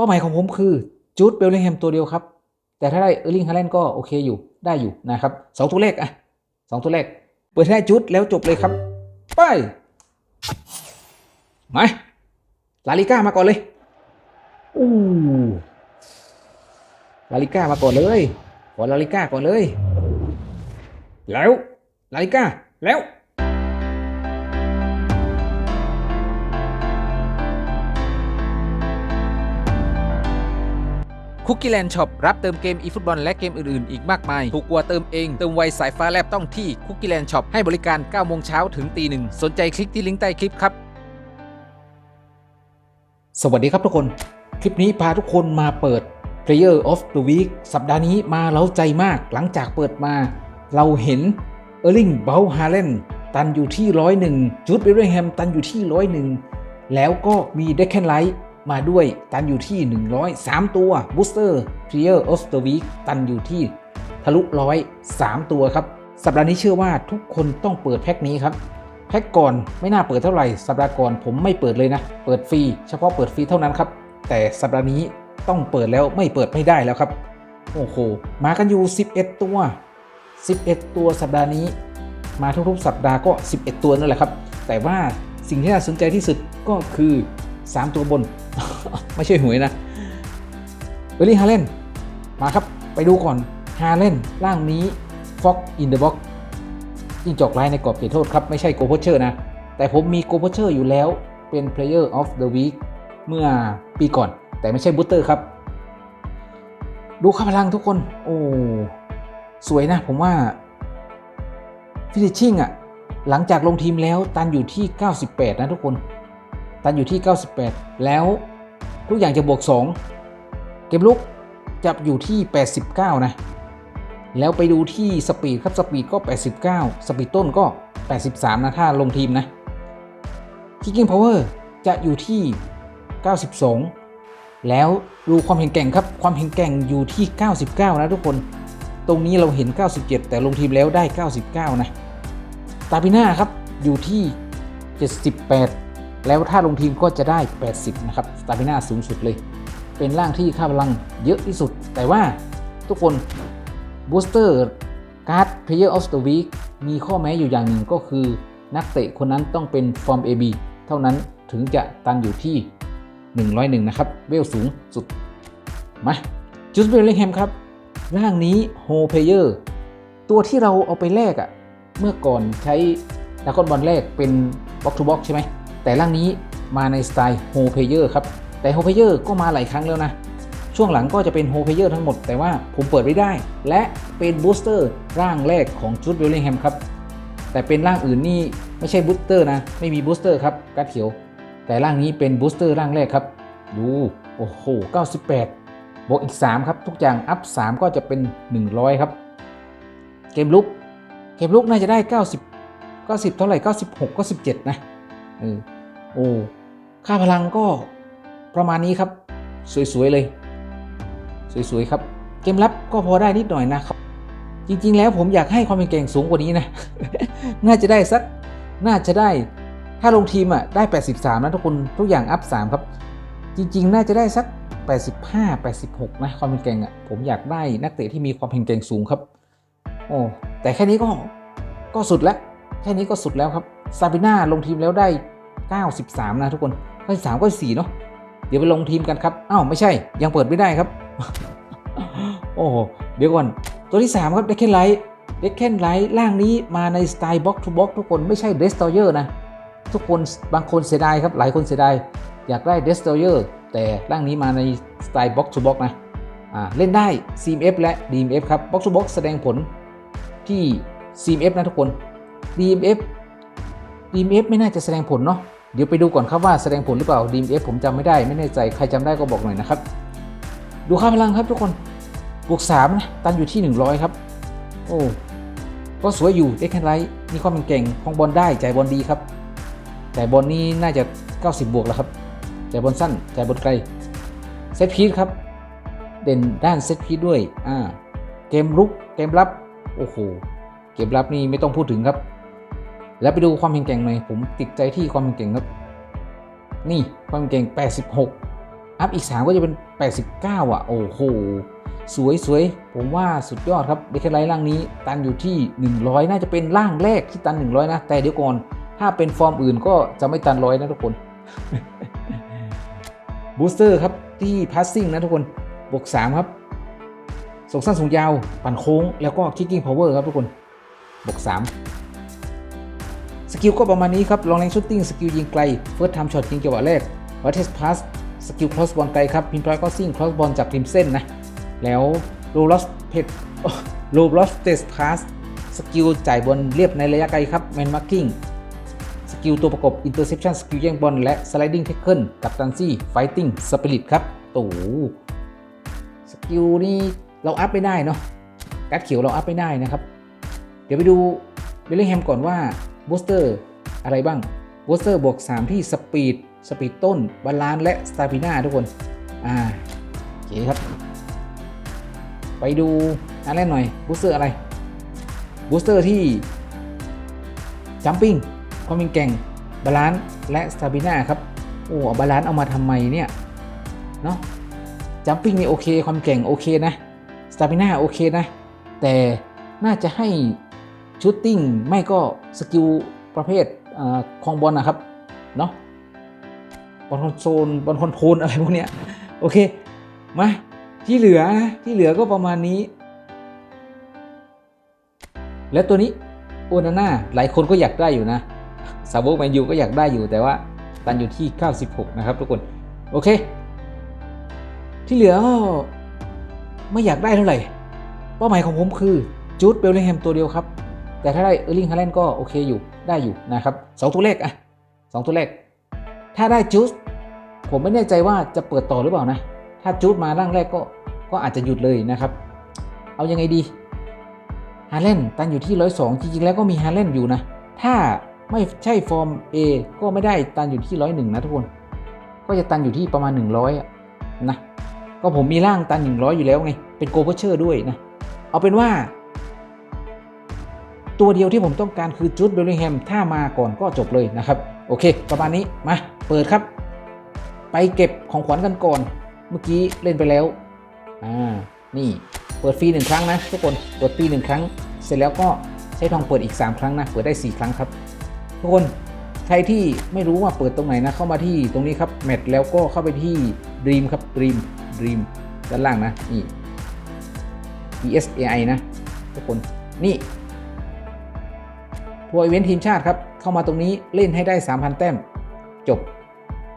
ป้าหมายของผมคือจูดเบลลิงแฮมตัวเดียวครับ แต่ถ้าได้เออร์ลิงฮาแลนด์ก็โอเคอยู่ได้อยู่นะครับสองตัวเลขอะสองตัวเลขเปิดให้ได้จูดแล้วจบเลยครับ ไปมาลาลิก้ามาก่อนเลยอู้ลาลิก้ามาก่อนเลยขอลาลิก้าก่อนเลย แล้วลาลิก้าแล้ว คุกกี้แลนด์ช็อปรับเติมเกมอีฟุตบอลและเกมอื่นๆ อีกมากมาย ถูกกว่าเติมเอง เติมไวสายฟ้าแลบต้องที่คุกกี้แลนด์ช็อปให้บริการ 9 โมงเช้าถึงตีหนึ่งสนใจคลิกที่ลิงก์ใต้คลิปครับ สวัสดีครับทุกคน คลิปนี้พาทุกคนมาเปิด Player of the Week สัปดาห์นี้มาเล้าใจมาก หลังจากเปิดมา เราเห็นเออร์ลิงเบลฮาเลนตันอยู่ที่ร้อยหนึ่งจูดเบลลิงแฮมตันอยู่ที่ร้อยหนึ่งแล้วก็มีเดคแคนไลท์ มาด้วยตันอยู่ที่ 103 ตัว Booster Player of the Week ตันอยู่ที่ทะลุร้อย3ตัวครับ สัปดาห์นี้เชื่อว่าทุกคนต้องเปิดแพ็คนี้ครับ แพ็คก่อนไม่น่าเปิดเท่าไหร่ สัปดาห์ก่อนผมไม่เปิดเลยนะ เปิดฟรีเฉพาะเปิดฟรีเท่านั้นครับ แต่สัปดาห์นี้ต้องเปิดแล้วไม่เปิดไม่ได้แล้วครับ โอ้โห มากันอยู่ 11 ตัว 11 ตัวสัปดาห์นี้ มาทุกๆสัปดาห์ก็ 11 ตัวนั่นแหละครับ แต่ว่าสิ่งที่น่าสนใจที่สุดก็คือ 3 ตัวบน ไม่ใช่หวยนะเบลลี่ฮาเลนมาครับ ไปดูก่อนฮาเลนร่างนี้ฟ็อกอินเดอะบ็อกยิงจอกลายในกรอบเขตโทษครับ ไม่ใช่โกโพเชอร์นะ แต่ผมมีโกโพเชอร์อยู่แล้วเป็น Player of the Week เมื่อปีก่อน แต่ไม่ใช่บูสเตอร์ครับ ดูค่าพลังทุกคน โอ้ สวยนะ ผมว่าฟินิชชิ่งอะหลังจากลงทีมแล้วตันอยู่ที่ 98 นะทุกคน ตันอยู่ที่ 98 แล้วทุกอย่างจะบวก 2 เกมลุกจะอยู่ที่ 89 นะ แล้วไปดูที่สปีดครับสปีดก็ 89 สปีดต้นก็ 83 นะ ถ้าลงทีมนะ Kicking Power จะอยู่ที่ 92 แล้วดูความเห็นแก่งครับ ความเห็นแก่งอยู่ที่ 99 นะทุกคน ตรงนี้เราเห็น 97 แต่ลงทีมแล้วได้ 99 นะ ตาปิน่าครับอยู่ที่ 78 แล้วถ้าลงทีมก็จะได้ 80 นะครับสตาปิน่าสูงสุดเลย เป็นร่างที่ค่าพลังเยอะที่สุด แต่ว่าทุกคนบูสเตอร์การ์ด Player of the Week มีข้อแม้อยู่อย่างหนึ่งก็คือนักเตะคนนั้นต้องเป็นฟอร์ม AB เท่านั้นถึงจะตันอยู่ที่ 101 นะครับ เวลสูงสุด มาจูสเบลลิงแฮมครับ ร่างนี้โฮเพเยอร์ตัวที่เราเอาไปแลกอะเมื่อก่อนใช้ดากอนบอลแรกเป็นบ็อกทูบ็อกใช่ไหม แต่ร่างนี้มาในสไตล์โฮเพเยอร์ครับ แต่โฮเพเยอร์ก็มาหลายครั้งแล้วนะ ช่วงหลังก็จะเป็นโฮเพเยอร์ทั้งหมด แต่ว่าผมเปิดไม่ได้ และเป็นบูสเตอร์ร่างแรกของจูดเบลลิงแฮมครับ แต่เป็นร่างอื่นนี่ไม่ใช่บูสเตอร์นะ ไม่มีบูสเตอร์ครับการ์ดเขียว แต่ร่างนี้เป็นบูสเตอร์ร่างแรกครับ ดู โอ้โห 98บวกอีก 3 ครับ ทุกอย่างอัพ 3 ก็จะเป็น 100 ครับ เกมลุก เกมลุกน่าจะได้ 90 90 เท่าไหร่ 96ก็17นะ เออโอ้ค่าพลังก็ประมาณนี้ครับ สวย ๆ เลย สวย ๆ ครับ เกมรับก็พอได้นิดหน่อยนะครับ จริง ๆ แล้วผมอยากให้ความเป็นเก่งสูงกว่านี้นะ น่าจะได้สัก น่าจะได้ ถ้าลงทีมอะได้ 83 นะทุกคนทุกอย่างอัพ 3 ครับ จริง ๆ น่าจะได้สัก 85 86 นะความเป็นเก่งอะผมอยากได้นักเตะที่มีความเป็นเก่งสูงครับ โอ้แต่แค่นี้ก็ก็สุดแล้วแค่นี้ก็สุดแล้วครับซาบิน่าลงทีมแล้วได้ 93 นะทุกคน93ก็4เนาะเดี๋ยวไปลงทีมกันครับอ้าวไม่ใช่ยังเปิดไม่ได้ครับ โอ้โหเดี๋ยวก่อน ตัวที่ 3 ครับเดคเคนไลท์เดคเคนไลท์ร่างนี้มาในสไตล์บ็อกทูบ็อกทุกคนไม่ใช่เดสต o เยอร์นะ ทุกคนบางคนเสียดายครับหลายคนเสียดายอยากได้เดสต o เยอร์แต่ร่างนี้มาในสไตล์บ็อกทูบ็อกนะอ่าเล่นได้ CMF และ DMF ครับ Box to Box แสดงผลที่ CMF นะทุกคน DMF DMF ไม่น่าจะแสดงผลเนาะ เดี๋ยวไปดูก่อนครับว่าแสดงผลหรือเปล่า DMF ผมจำไม่ได้ไม่แน่ใจใครจำได้ก็บอกหน่อยนะครับ ดูค่าพลังครับทุกคนบวก3นะตันอยู่ที่ 100 ครับ โอ้ก็สวยอยู่เด็กแคนไลท์มีความเป็นเก่งคองบอลได้จ่ายบอลดีครับจ่ายบอลนี่น่าจะ 90 บวกแล้วครับจ่ายบอลสั้นจ่ายบอลไกลเซตพีทครับ เด่นด้านเซตพีทด้วยอ่าเกมรุกเกมรับโอ้โหเกมรับนี่ไม่ต้องพูดถึงครับ แล้วไปดูความเก่งหน่อยผมติดใจที่ความเก่งครับ นี่ความเก่ง 86 อัพอีก 3 ก็จะเป็น 89 อะ โอ้โห สวยสวยผมว่าสุดยอดครับเดคไลท์ร่างนี้ ตันอยู่ที่ 100 น่าจะเป็นร่างแรกที่ตัน 100 นะ แต่เดี๋ยวก่อน ถ้าเป็นฟอร์มอื่นก็จะไม่ตันร้อยนะทุกคนบูสเตอร์ครับที่พาสซิ่งนะทุกคนบวก3ครับส่งสั้นส่งยาว ปั่นโค้ง แล้วก็คิกกิ้งพาวเวอร์ครับทุกคนบวก3 สกิลก็ประมาณนี้ครับลองแรงชุตติ้งสกิลยิงไกลเฟิร์สไทม์ช็อตยิงจังหวะแรกวัตเทสพาสสกิลครอสบอลไกลครับพินทรอยก็ซิ่งครอสบอลจากริมเส้นนะแล้วโรลอสเพดโรลอสเตสพาสสกิลจ่ายบอลเรียบในระยะไกลครับแมนมาร์กิ้งสกิลตัวประกบ Interception สกิลแย่งบอลและ Sliding Tackle กับตันซี่ Fighting Spirit ครับโอ้โหสกิลนี่เราอัพไม่ได้เนาะการ์ดเขียวเราอัพไม่ได้นะครับ เดี๋ยวไปดูเบลลิงแฮมก่อนว่า บูสเตอร์อะไรบ้างบูสเตอร์บวก 3 ที่สปีดสปีดต้นบาลานและสตาปิน่าทุกคน อ่าโอเคครับ ไปดูอันแรกหน่อยบูสเตอร์อะไรบูสเตอร์ที่จัมปิ้งความเป็นแก่งบาลานซ์และสตาบิน่าครับ โอ้บาลานซ์เอามาทำไมเนี่ย เนาะจัมปิ้งนี่โอเค ความแก่งโอเคนะสตาบิน่าโอเคนะ แต่น่าจะให้ ชูตติ้งไม่ก็สกิลประเภทเอ่อคลองบอลนะครับเนาะบอลคอนโซลบอลคอนโทรลอะไรพวกเนี้ยโอเคมาที่เหลือนะที่เหลือก็ประมาณนี้ และตัวนี้โอนาน่าหลายคนก็อยากได้อยู่นะสาวกแมนยูก็อยากได้อยู่แต่ว่าตันอยู่ที่ 96 นะครับทุกคนโอเค ที่เหลือก็ไม่อยากได้เท่าไหร่เป้าหมายของผมคือจูดเบลลิงแฮมตัวเดียวครับ แต่ถ้าได้เออร์ลิงฮาแลนด์ก็โอเคอยู่ได้อยู่นะครับสองตัวเลขอะสองตัวเลข ถ้าได้จูดผมไม่แน่ใจว่าจะเปิดต่อหรือเปล่านะ ถ้าจูดมาร่างแรกก็ก็อาจจะหยุดเลยนะครับ เอายังไงดีฮาแลนตันอยู่ที่102จริงๆแล้วก็มีฮาแลนอยู่นะ ถ้าไม่ใช่ฟอร์ม A ก็ไม่ได้ตันอยู่ที่101นะทุกคน ก็จะตันอยู่ที่ประมาณ 100อะนะ ก็ผมมีร่างตัน 100 อยู่แล้วไง เป็นโกลเบเชอร์ด้วยนะ เอาเป็นว่า ตัวเดียวที่ผมต้องการคือจูดเบลลิงแฮมถ้ามาก่อนก็จบเลยนะครับ โอเค ประมาณนี้มาเปิดครับ ไปเก็บของขวัญกันก่อน เมื่อกี้เล่นไปแล้วอ่านี่เปิดฟรีหนึ่งครั้งนะทุกคนเปิดฟรีหนึ่งครั้ง เสร็จแล้วก็ใช้ทองเปิดอีก 3 ครั้งนะเปิดได้ 4 ครั้งครับ ทุกคนใครที่ไม่รู้ว่าเปิดตรงไหนนะเข้ามาที่ตรงนี้ครับแมทแล้วก็เข้าไปที่ Dream ครับ Dream Dream ด้านล่างนะนี่ ESAI นะทุกคนนี่ ทัวร์อีเวนต์ทีมชาติครับ เข้ามาตรงนี้เล่นให้ได้ 3,000 แต้ม จบ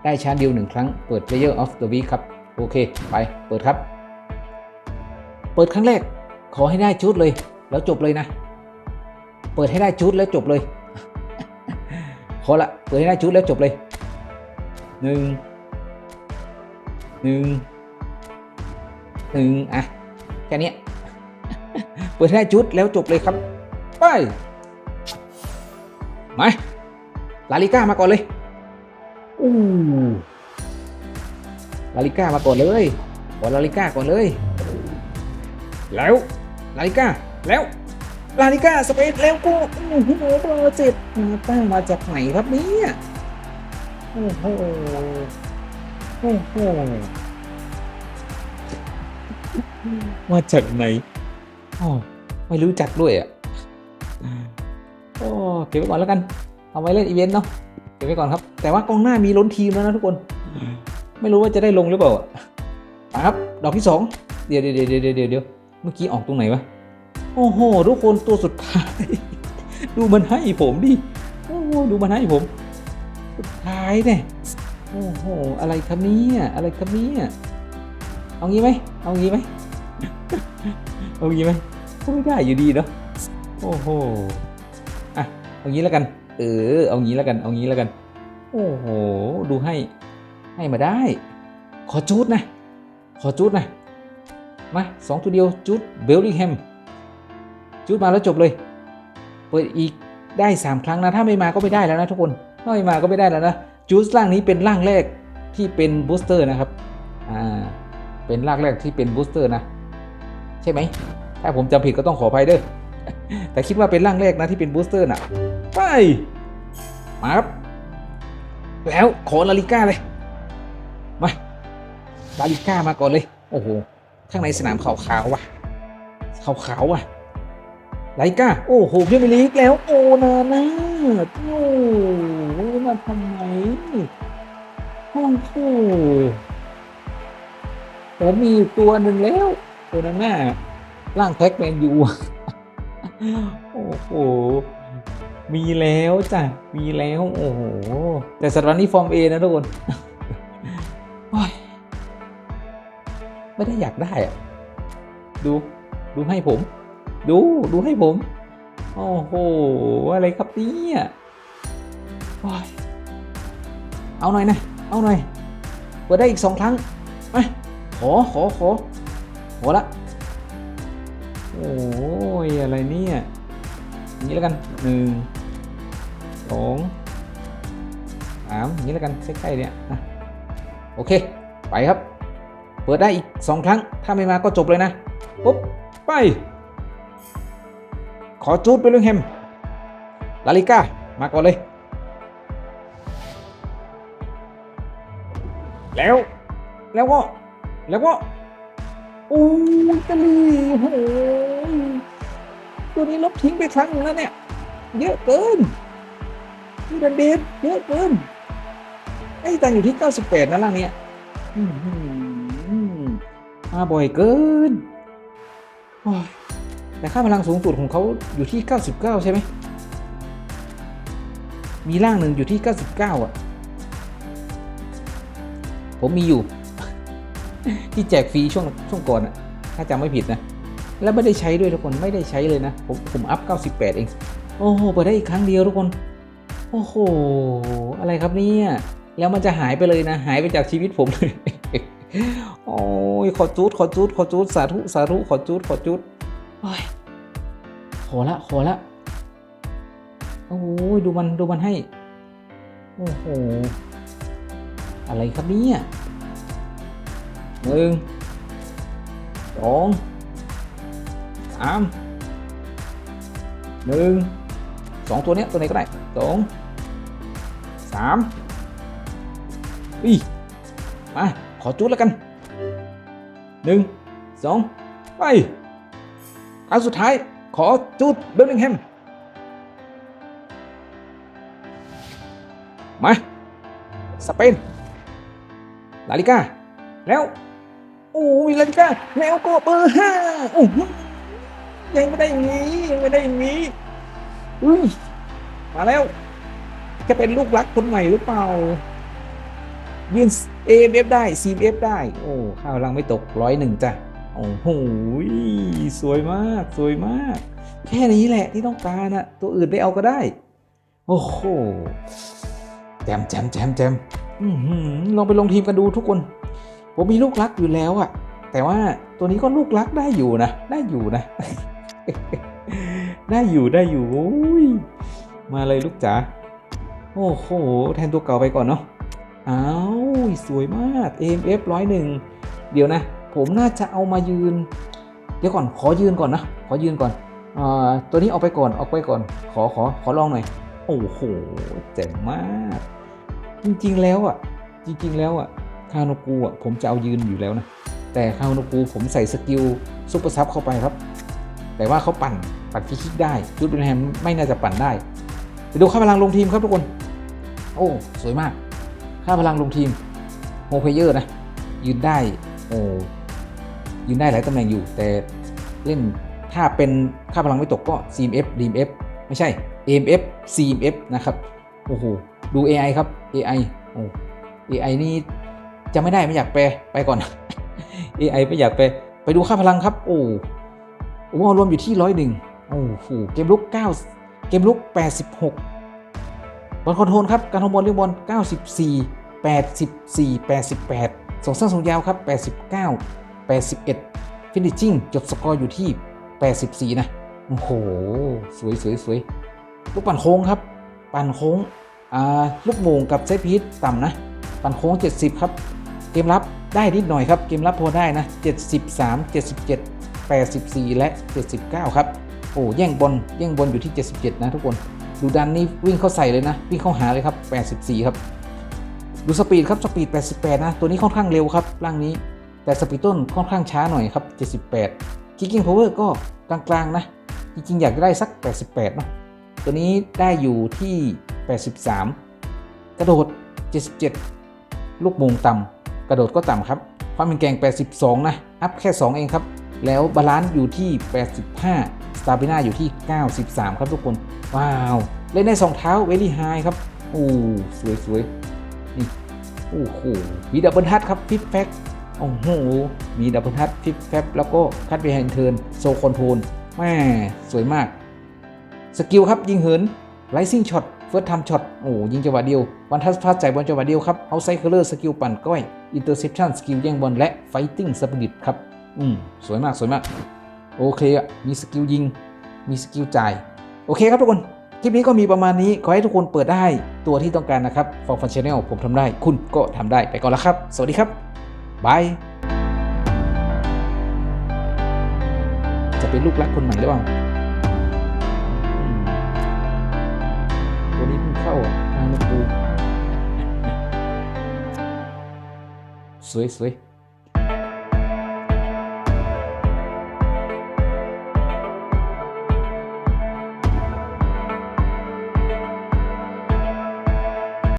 ได้ชาร์จเดียวหนึ่งครั้ง เปิด Player of the Week ครับ โอเค ไป เปิดครับ เปิดครั้งแรก ขอให้ได้ชุดเลย แล้วจบเลยนะ เปิดให้ได้ชุดแล้วจบเลย ขอละ เปิดให้ได้ชุดแล้วจบเลย หนึ่ง หนึ่ง หนึ่งอะ แค่นี้ เปิดให้ได้ชุดแล้วจบเลยครับ ไป มา ลาลิก้ามาก่อนเลย อู้ลาลิก้ามาก่อนเลยขอลาลิก้าก่อนเลย แล้วลาลิก้าแล้วลาลิก้าสเปซแล้วก็โอ้โหเบอร์เจ็ดมาตั้งมาจากไหนครับเนี่ยโอ้โหโอ้โหมาจากไหนอ๋อไม่รู้จักด้วยอะโอ้ เก็บไว้ก่อนแล้วกัน เอาไว้เล่นอีเวนต์เนาะเก็บไว้ก่อนครับ แต่ว่ากองหน้ามีล้นทีมแล้วนะทุกคน ไม่รู้ว่าจะได้ลงหรือเปล่าอะมาครับ ดอกที่สองเดี๋ยวเดี๋ยวเดี๋ยวเดี๋ยวเดี๋ยวเมื่อกี้ออกตรงไหนวะโอ้โหทุกคนตัวสุดท้าย ดูมันให้ผมดิโอ้โหดูมันให้ผม สุดท้ายเนี่ยโอ้โหอะไรครับเนี่ยอะไรครับเนี่ยเอางี้ไหมเอางี้ไหมเอางี้ไหมก็ไม่ได้อยู่ดีเนาะโอ้โห เอางี้แล้วกัน เออ เอางี้แล้วกัน เอางี้แล้วกัน โอ้โห ดูให้ ให้มาได้ ขอจูดนะ ขอจูดนะ มาสองตัวเดียวจูดเบลลิงแฮมจูดมาแล้วจบเลย เปิดอีกได้ 3 ครั้งนะ ถ้าไม่มาก็ไม่ได้แล้วนะทุกคน ถ้าไม่มาก็ไม่ได้แล้วนะ จูดร่างนี้เป็นร่างแรกที่เป็นบูสเตอร์นะครับ อ่า เป็นร่างแรกที่เป็นบูสเตอร์นะ ใช่ไหม ถ้าผมจำผิดก็ต้องขออภัยเด้อแต่คิดว่าเป็นร่างแรกนะที่เป็นบูสเตอร์น่ะ ไปมาครับแล้วขอลาลิก้าเลย มาลาลิก้ามาก่อนเลย โอ้โห ข้างในสนามขาวๆว่ะขาวๆว่ะลาลิก้า โอ้โหเพื่อนไปลีกแล้ว โอนานาโอ้โหมาทำไมห้องคู่ผมมีอยู่ตัวหนึ่งแล้วโอ้นาน่าร่างแท็กแมนยูโอ้โห มีแล้วจ้ะ มีแล้ว โอ้โห แต่สัปดาห์นี้ฟอร์มเอนะทุกคนไม่ได้อยากได้อะดู ดูให้ผม ดู ดูให้ผม โอ้โห อะไรครับเนี่ยโอ้ยเอาหน่อยนะ เอาหน่อยเปิดได้อีกสองครั้งมาขอ ขอ ขอ ขอละ โอ้ยอะไรเนี่ย อย่างนี้แล้วกันหนึ่ง องสามอย่างนี้แล้วกันใกล้ๆเนี่ยอะโอเค ไปครับ เปิดได้อีกสองครั้ง ถ้าไม่มาก็จบเลยนะ ปุ๊บ ไป ขอจูดไปเรื่องแฮมลาลิก้า มาก่อนเลย แล้ว แล้วก็ แล้วก็โอ้ยกะลีโอ้โหตัวนี้ลบทิ้งไปครั้งนึงแล้วเนี่ย เยอะเกิน นี่ดันเดฟเยอะเกินไอ้ตังอยู่ที่98นะล่างเนี้ยอื้อหือมาบ่อยเกินแต่ค่าพลังสูงสุดของเขาอยู่ที่ 99 ใช่ไหม มีร่างหนึ่งอยู่ที่ 99 อะ ผมมีอยู่ ที่แจกฟรีช่วงช่วงก่อนอะถ้าจำไม่ผิดนะ แล้วไม่ได้ใช้ด้วยทุกคน ไม่ได้ใช้เลยนะ ผมผมอัพ 98 เอง โอ้โหเปิดได้อีกครั้งเดียวทุกคน โอ้โห อะไรครับเนี่ย แล้วมันจะหายไปเลยนะ หายไปจากชีวิตผมเลย โอ้ย ขอจูด ขอจูด ขอจูด สาธุ สาธุ ขอจูด ขอจูดโอ้ยขอละ ขอละ โอ้ย ดูมัน ดูมันให้ โอ้โห อะไรครับเนี่ยหนึ่งสองสามหนึ่งสองตัวเนี้ยตัวไหนก็ได้สอง สามอีมา ขอจุดแล้วกันหนึ่งสองไปครั้งสุดท้าย ขอจุดเบลลิงแฮม มา สเปน ลาลิก้า แล้ว โอ้ยลาลิก้า แล้วก็เบอร์ห้าโอ้ยังไม่ได้อย่างนี้ยังไม่ได้อย่างนี้อุ้ยมาแล้ว จะเป็นลูกรักคนใหม่หรือเปล่า ยืน AMF ได้ CMF ได้ โอ้ข้าวลังไม่ตกร้อยหนึ่งจ้ะ โอ้โหสวยมาก สวยมาก แค่นี้แหละที่ต้องการอะตัวอื่นไม่เอาก็ได้ โอ้โหแจมแจมแจมแจมลองไปลงทีมกันดูทุกคน ผมมีลูกรักอยู่แล้วอะแต่ว่าตัวนี้ก็ลูกรักได้อยู่นะ ได้อยู่นะ ได้อยู่ได้อยู่โอ้ยมาเลยลูกจ๋า โอ้โห แทนตัวเก่าไปก่อนเนาะอ้าวสวยมาก AMF ร้อยหนึ่งเดี๋ยวนะ ผมน่าจะเอามายืน เดี๋ยวก่อน ขอยืนก่อนนะ ขอยืนก่อนอตัวนี้เอาไปก่อน เอาไปก่อน ขอ ขอ ขอลองหน่อย โอ้โห เจ๋งมาก จริงๆ แล้วอะ จริง ๆ แล้วอะ คาโนกูอะ ผมจะเอายืนอยู่แล้วนะ แต่คาโนกูผมใส่สกิลซุปเปอร์ซับเข้าไปครับ แต่ว่าเขาปั่น ปั่นฟรีคิกได้ จูดเบลแฮมไม่น่าจะปั่นได้ไปดูค่าพลังลงทีมครับทุกคน โอ้สวยมากค่าพลังลงทีมโฮเพเยอร์นะ ยืนได้โอ้ยืนได้หลายตำแหน่งอยู่ แต่เล่นถ้าเป็นค่าพลังไม่ตกก็ CMF DMF ไม่ใช่ AMF CMF นะครับโอ้โหดู AI ครับ AI โอ้ AI นี่จะไม่ได้ไม่อยากแปลไปก่อน AI ไม่อยากแปลไปดูค่าพลังครับ โอ้โอ้รวมอยู่ที่ร้อยหนึ่งโอ้โหเกมลุก9เกมลุก86บ บอลคอนโทรลครับการทงบอลเลี้ยงบอล94 84 88 ส่งสั้นส่งยาวครับ 89 81ฟินิชชิ่งจบสกอร์อยู่ที่ 84 นะ โอ้โห สวยสวยสวยลูกปั่นโค้งครับ ปั่นโค้งลูกโมงกับเซตพีทต่ำนะ ปั่นโค้ง 70 ครับ เกมรับได้นิดหน่อยครับ เกมรับพอได้นะ 73 77 84 และ 79 ครับ โอ้แย่งบอลแย่งบอลอยู่ที่ 77 นะทุกคน ดูดันนี่วิ่งเข้าใส่เลยนะ วิ่งเข้าหาเลยครับ 84 ครับ ดูสปีดครับสปีด 88 นะ ตัวนี้ค่อนข้างเร็วครับร่างนี้ แต่สปีดต้นค่อนข้างช้าหน่อยครับ 78 Kicking Power ก็กลางๆนะ จริงๆ อยากได้สัก 88 เนาะตัวนี้ได้อยู่ที่ 83 กระโดด 77 ลูกมงต่ำกระโดดก็ต่ำครับ ความเป็นแกง 82 นะ อัพแค่ 2 เองครับ แล้วบาลานซ์อยู่ที่ 85 สตาร์บิน่าอยู่ที่ 93 ครับทุกคน ว้าว เล่นได้สองเท้าเวลี่ไฮครับ โอ้สวยสวยๆนี่โอ้โหมีดับเบิลทัชครับฟิปแฟกโอ้โหมีดับเบิลทัชฟิปแฟกแล้วก็คัดเบ h ฮนเทิร์นโซคอนโทรลแม่สวยมาก สกิลครับยิงเหินไ i ซิ่งช็อตเฟิร์สทัมช็อตโอ้ยิงจังหวะเดียววันทัสพาสจ่ายบอลจังหวะเดียวครับเอาไซเคอร์สกิลปั่นก้อยอินเตอร์เซปชันสกิลแย่งบอลและไฟติ้งสปิริตครับ อืมสวยมากสวยมาก โอเคอะมีสกิลยิง มีสกิลจ่าย โอเคครับทุกคน คลิปนี้ก็มีประมาณนี้ ขอให้ทุกคนเปิดได้ตัวที่ต้องการนะครับ for fun channel ผมทำได้ คุณก็ทำได้ไปก่อนแล้วครับ สวัสดีครับบายจะเป็นลูกรักคนใหม่หรือเปล่าตัวนี้เพิ่งเข้าอะทางนกูสวยสวยๆ